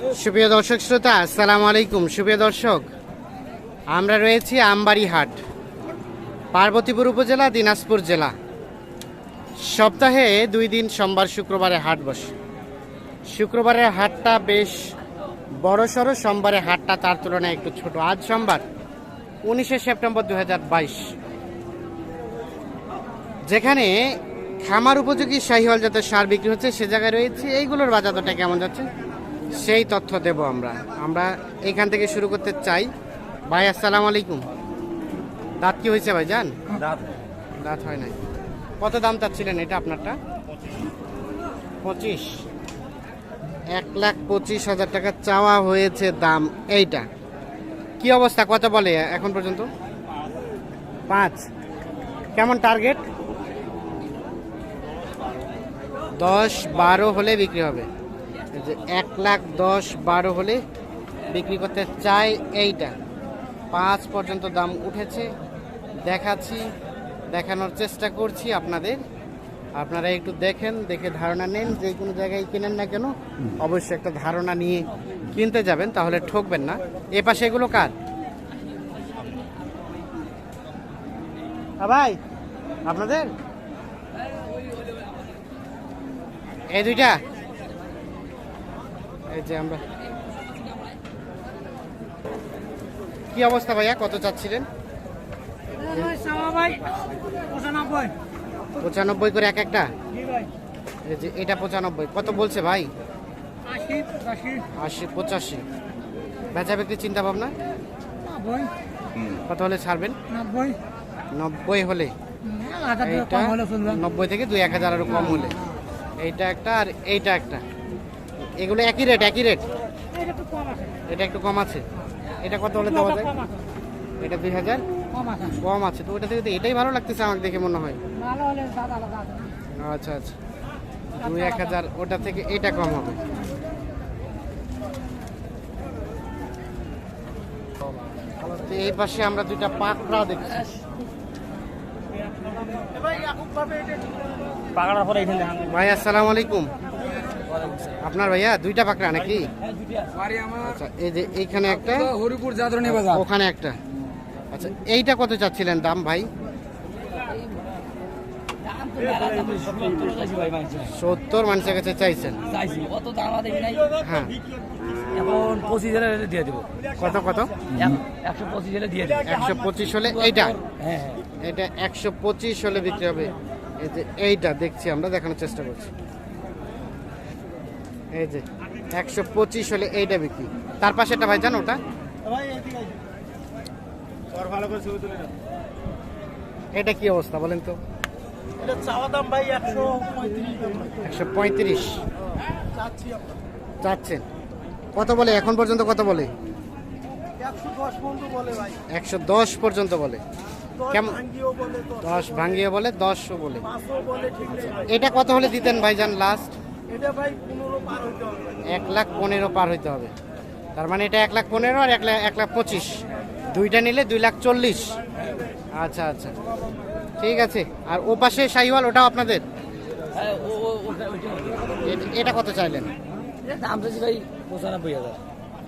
সুপ্রিয় দর্শক শ্রোতা, আসসালামু আলাইকুম। সুপ্রিয় দর্শক, আমরা রয়েছি আমবাড়ি হাট পার্বতীপুর উপজেলা, দিনাজপুর জেলা। সপ্তাহে দুই দিন সোমবার শুক্রবারে হাট বসে। শুক্রবারের হাটটা বেশ বড় সড়ো সোমবারে হাটটা তার তুলনায় একটু ছোট। আজ সোমবার, উনিশে সেপ্টেম্বর দুই হাজার বাইশ। যেখানে খামার উপযোগী শাহিওয়াল জাতের সার বিক্রি হচ্ছে, সে জায়গায় রয়েছে। এইগুলোর বাজারটা কেমন যাচ্ছে? সেই তথ্য দেব আমরা। আমরা এইখান থেকে শুরু করতে চাই। ভাই আসসালামু আলাইকুম। দাঁত কি হয়েছে ভাই জান দাঁত হয় নাই। কত দাম চাচ্ছিলেন এটা আপনারটা? পঁচিশ। এক লাখ পঁচিশ হাজার টাকা চাওয়া হয়েছে দাম এইটা। কি অবস্থা? কত বলে এখন পর্যন্ত? পাঁচ। কেমন টার্গেট? দশ বারো হলে বিক্রি হবে। যে এক লাখ দশ বারো হলে বিক্রি করতে চাই এইটা। পাঁচ পর্যন্ত দাম উঠেছে। দেখাচ্ছি, দেখানোর চেষ্টা করছি আপনাদের। আপনারা একটু দেখেন, দেখে ধারণা নেন, যে কোনো জায়গায় কিনেন না কেন, অবশ্যই একটা ধারণা নিয়ে কিনতে যাবেন, তাহলে ঠকবেন না। এ পাশে এগুলো কার? ভাই, আপনাদের? এই দুইটা। এই যে আমরা। কি অবস্থা ভাইয়া? কত চাচ্ছিলেন? পঁচানব্বই। করে এক একটা? এই যে এটা পঁচানব্বই। কত বলছে ভাই? আশি পঁচাশি। বেচা বিক্রি চিন্তা ভাবনা? কত হলে ছাড়বেন? নব্বই। হলে? নব্বই থেকে দুই এক হাজার আরও কম হলে। এইটা একটা আর এইটা একটা। এগুলো একই রেট একই রেট এটা একটু কম আছে। এটা কত হলে দেওয়া যায়? এটা দুই হাজার? কম আছে। তো ওটা থেকে তো এটাই ভালো লাগতেছে আমাকে দেখে মনে হয়। আচ্ছা আচ্ছা। দুই এক হাজার ওটা থেকে এটা কম হবে। তো এই পাশে আমরা দুইটা পাকড়া দেখছি। ভাই আসসালামু আলাইকুম। আপনার ভাইয়া দুইটা পাকড়া নাকি? আচ্ছা এই যে এইখানে একটা হরিপুর বাজার। ওখানে একটা। আচ্ছা এইটা কত চাচ্ছিলেন দাম ভাই? সত্তর মানুষের কাছে চাইছেন। হ্যাঁ। এখন পঁচিশ হাজার দিয়ে দেবো। কত কত? একশো পঁচিশ হাজার দিয়ে দেবো। একশো পঁচিশ হলে এইটা? হ্যাঁ। এটা একশো পঁচিশ হলে বিক্রি হবে। এই যে এইটা দেখছি আমরা দেখানোর চেষ্টা করছি। এই যে একশো পঁচিশ হলে এইটা বিক্রি। তার পাশে একটা ভাই জানো ওটা? এটা কি অবস্থা বলেন তো? একশো পঁয়ত্রিশ। চাচ্ছেন? কত বলে? এখন পর্যন্ত কত বলে? একশো দশ পর্যন্ত বলে ভাই। দশ পর্যন্ত বলে। দশ কেমন? দশ ভাঙিয়ে বলে। দশও বলে। এটা কত হলে দিতেন ভাইজান লাস্ট এটা ভাই পনেরো পার হইতে হবে। এক লাখ পনেরো পার হইতে হবে। তার মানে এটা এক লাখ পনেরো আর এক লাখ এক লাখ পঁচিশ। দুইটা নিলে দুই লাখ চল্লিশ। আচ্ছা আচ্ছা। ঠিক আছে। আর ও পাশে শাহিওয়াল ওটাও আপনাদের? হ্যাঁ এটা কত চাইলেন? এটা দাম চাইছি ভাই পঁচানব্বই হাজার।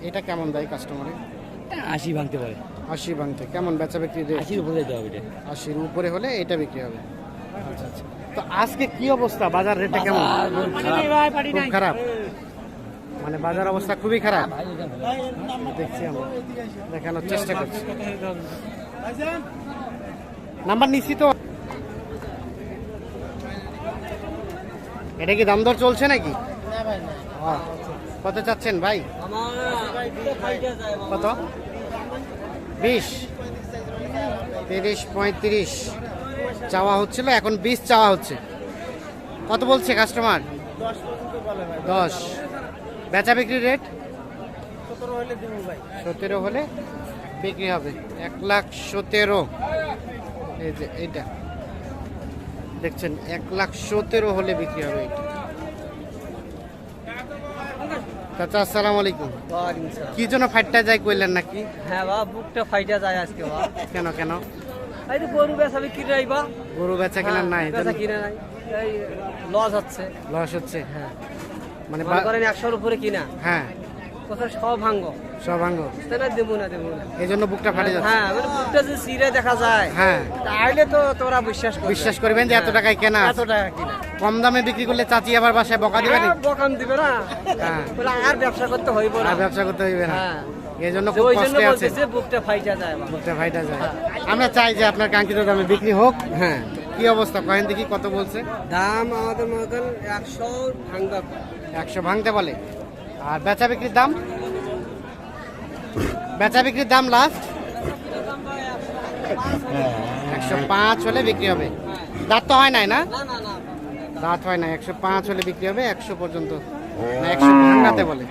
এটা কেমন দেয় কাস্টমারে আশি ভাঙতে পারে। আশি ভাঙতে। কেমন বেচা বিক্রি আশির উপরে হবে এটা। আশির উপরে হলে এটা বিক্রি হবে। তো আজকে কি অবস্থা? বাজার রেটটা কেমন? খুব খারাপ। মানে বাজার অবস্থা খুবই খারাপ। দেখছি আমরা। দেখানোর চেষ্টা করছি। নাম্বার নিশ্চিত এটা কি দাম দর চলছে নাকি? কত চাচ্ছেন ভাই? কত? বিশ। তিরিশ, পঁয়ত্রিশ। চাওয়া হচ্ছিল এখন বিশ চাওয়া হচ্ছে। কত বলছে কাস্টমার দশ বেচা বিক্রি রেট সতেরো হলে দেবো ভাই। সতেরো হলে বিক্রি হবে। এক লাখ সতেরো। এই যে এইটা। দেখছেন এক লাখ সতেরো হলে বিক্রি হবে এটা চাচা আসসালামু আলাইকুম। কি জন্য ফাইটটা যাই কইলেন নাকি? হ্যাঁ বা বুকটা ফাইটা যায় আজকে বা কেন কেন? এই তো গরু বেচা বিক্রি নাই বা? গরু বেচা কেনার নাই বেচা কিনে নাই। এই লস হচ্ছে। লস হচ্ছে। হ্যাঁ। মানে করেন একশোর উপরে কিনা? হ্যাঁ। কোথাও দেবো না দেবো না। এই জন্য বুকটা ফাটে যাচ্ছে। হ্যাঁ মানে বুকটা সিরে দেখা যায়। হ্যাঁ। তাহলে তো তোরা বিশ্বাস করবে। বিশ্বাস করবেন যে এত টাকায় কেনা এত টাকা কিনা। কম দামে বিক্রি করলে চাচি আবার বাসায় বকা দিবে বকাম দিবে না। হ্যাঁ। আর ব্যবসা করতে হইব না। আর ব্যবসা করতে হইবে না। হ্যাঁ। এই জন্য যে খুব কষ্টে আছে বুকটা ফাইটা যায় আমার। বুকটা ফাইটা যায়। আমরা চাই যে আপনার কাঙ্ক্ষিত দামে বিক্রি হোক। হ্যাঁ। কি অবস্থা? কয়েন দেখি কত বলছে? দাম আমাদের মতন একশো ভাঙ্গা একশো ভাঙতে বলে। আর বেচা বিক্রির দাম? বেচা বিক্রির দাম লাস্ট একশো পাঁচ হলে বিক্রি হবে। দাঁত তো হয় নাই না? না না না দাঁত হয় না একশো পাঁচ হলে বিক্রি হবে। একশো পর্যন্ত। একশো ভাঙাতে বলে।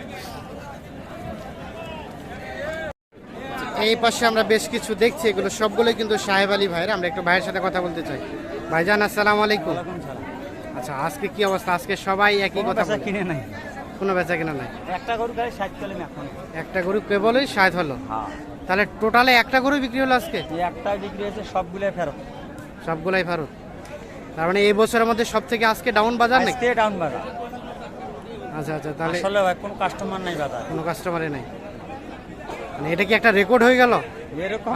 এই পাশে আমরা বেশ কিছু দেখছি এগুলো সবগুলোই কিন্তু সাহেব আলী ভাইয়ের। আমরা একটু ভাইয়ের সাথে কথা বলতে চাই। ভাইজান আসসালামু আলাইকুম। আচ্ছা আজকে কি অবস্থা? আজকে সবাই একই কথা কিনে নাই। কোনো বেচা কিনা নাই? একটা গরু গাড়ি ষাট চলে এখন। একটা গরু কেবলই ষাট হলো। হ্যাঁ। তাহলে টোটালে একটা গরু বিক্রি হলো আজকে? একটা বিক্রি হয়েছে সবগুলাই ফেরত। সবগুলাই ভারত তার মানে এই বছরের মধ্যে সব থেকে আজকে ডাউন বাজার নাকি? ডাউন বাজার। আচ্ছা আচ্ছা তাহলে আসলে কোনো কাস্টমার নাই বাজার। কোনো কাস্টমারে নাই। মানে এটা কি একটা রেকর্ড হয়ে গেল? এরকম।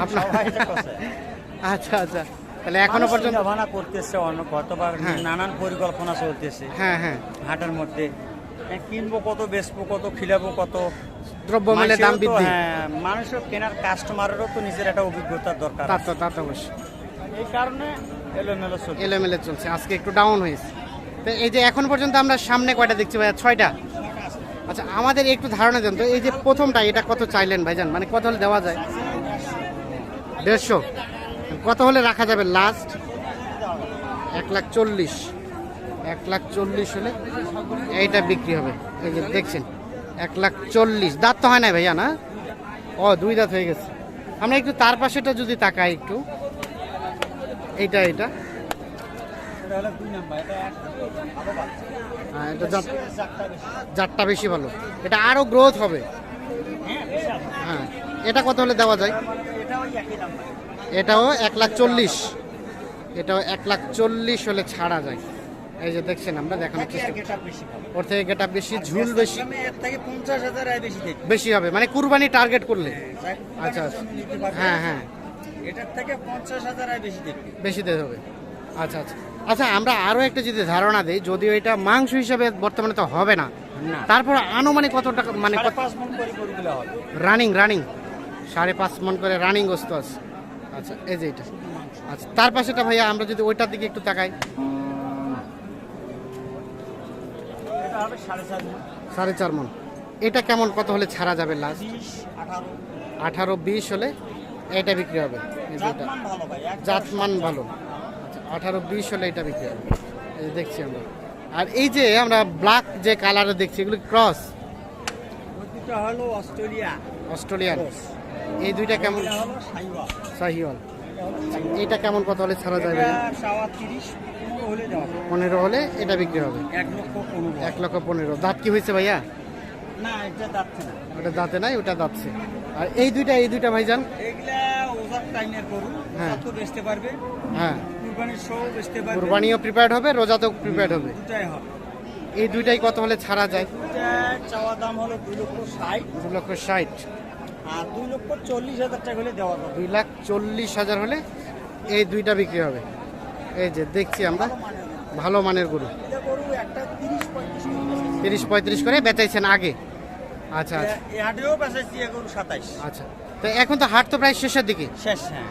আচ্ছা আচ্ছা। তাহলে এখনও পর্যন্ত চিন্তাভাবনা করতেছে অন্য গতবার হ্যাঁ। নানান পরিকল্পনা চলতেছে। হ্যাঁ হ্যাঁ। হাটের মধ্যে। হ্যাঁ, কিনবো কত বেচবো কত খিলাবো কত। দ্রব্যমূল্যের দাম বৃদ্ধি। হ্যাঁ, মানুষের কেনার কাস্টমারেরও তো নিজের একটা অভিজ্ঞতার দরকার তা তো তা তো অবশ্যই। এই কারণে এলোমেলো চলছে। এলোমেলে চলছে। আজকে একটু ডাউন হয়েছে। তো এই যে এখন পর্যন্ত আমরা সামনে কয়টা দেখছি ভাইয়া? ছয়টা। আচ্ছা আমাদের একটু ধারণা দেন তো, এই যে প্রথমটা এটা কত চাইলেন ভাইজান? মানে কত হলে দেওয়া যায়? দেড়শো। কত হলে রাখা যাবে লাস্ট এক লাখ চল্লিশ। এক লাখ চল্লিশ হলে এইটা বিক্রি হবে। এই যে দেখছেন, এক লাখ চল্লিশ। দাঁত তো হয় না ভাইয়া না ও, দুই দাঁত হয়ে গেছে। আমরা একটু তার পাশেটা যদি তাকাই একটু। এইটা এটা এটা হলো দুই নাম্বার এটা এক আরও বাড়ছে। হ্যাঁ, এটা। জাতটা বেশি। ভালো। এটা আরও গ্রোথ হবে। হ্যাঁ, হ্যাঁ এটা কত হলে দেওয়া যায়? এটাও এক লাখ চল্লিশ। এটাও এক লাখ চল্লিশ হলে ছাড়া যায়। এই যে দেখছেন আমরা দেখানোর চেষ্টা। ওর থেকে গেটা বেশি ঝুল বেশি। বেশি হবে মানে কুরবানি টার্গেট করলে। যাই আচ্ছা। হ্যাঁ হ্যাঁ। এটার থেকে পঞ্চাশ হাজার বেশি বেশি দিতে হবে। আচ্ছা আচ্ছা। আচ্ছা আমরা আরও একটা যদি ধারণা দিই যদিও এটা মাংস হিসাবে বর্তমানে তো হবে না তারপর আনুমানিক কত টাকা মানে রানিং রানিং। সাড়ে পাঁচ মন করে রানিং বস্তু আছে। আচ্ছা এই যে এটা। আচ্ছা তার পাশেটা ভাইয়া আমরা যদি ওইটার দিকে একটু তাকাই। সাড়ে চার মন। এটা কেমন কত হলে ছাড়া যাবে লাস্ট আঠারো। বিশ হলে এটা বিক্রি হবে। জাতমান ভালো। আঠারো বিশ হলে এটা বিক্রি হবে। এই দেখছি আমরা। আর এই যে আমরা ব্ল্যাক যে কালারে দেখছি এগুলো ক্রস হলো অস্ট্রেলিয়া। অস্ট্রেলিয়ান। এই দুইটা কেমন? সাহিওয়াল। এটা কেমন কত হলে ছাড়া যাবে? পনেরো হলে এটা বিক্রি হবে। এক লক্ষ পনেরো। দাঁত কি হয়েছে ভাইয়া? ওটা দাঁতে নাই ওটা দাঁতছে। আর এই দুইটা এই দুইটা ভাইজান? হ্যাঁ। বেচতে পারবে। হ্যাঁ। কুরবানির শো বেচতে পারবে কুরবানিও প্রিপেয়ার্ড হবে রোজাতেও প্রিপেয়ার্ড হবে। দুটাই হবে। এই দুইটাই কত হলে ছাড়া যায়? চাওয়া দাম হলো দুই লক্ষ ষাট। দু লক্ষ ষাট। আর দুই লক্ষ চল্লিশ হাজার টাকা হলে দেওয়া যাবে দুই লাখ চল্লিশ হাজার হলে এই দুইটা বিক্রি হবে। এই যে দেখছি আমরা ভালো মানের গরু। তিরিশ পঁয়ত্রিশ তিরিশ পঁয়ত্রিশ করে বেচাইছেন আগে। আচ্ছা আচ্ছা। আচ্ছা। তো এখন তো হাট তো প্রায় শেষের দিকে। শেষ হ্যাঁ।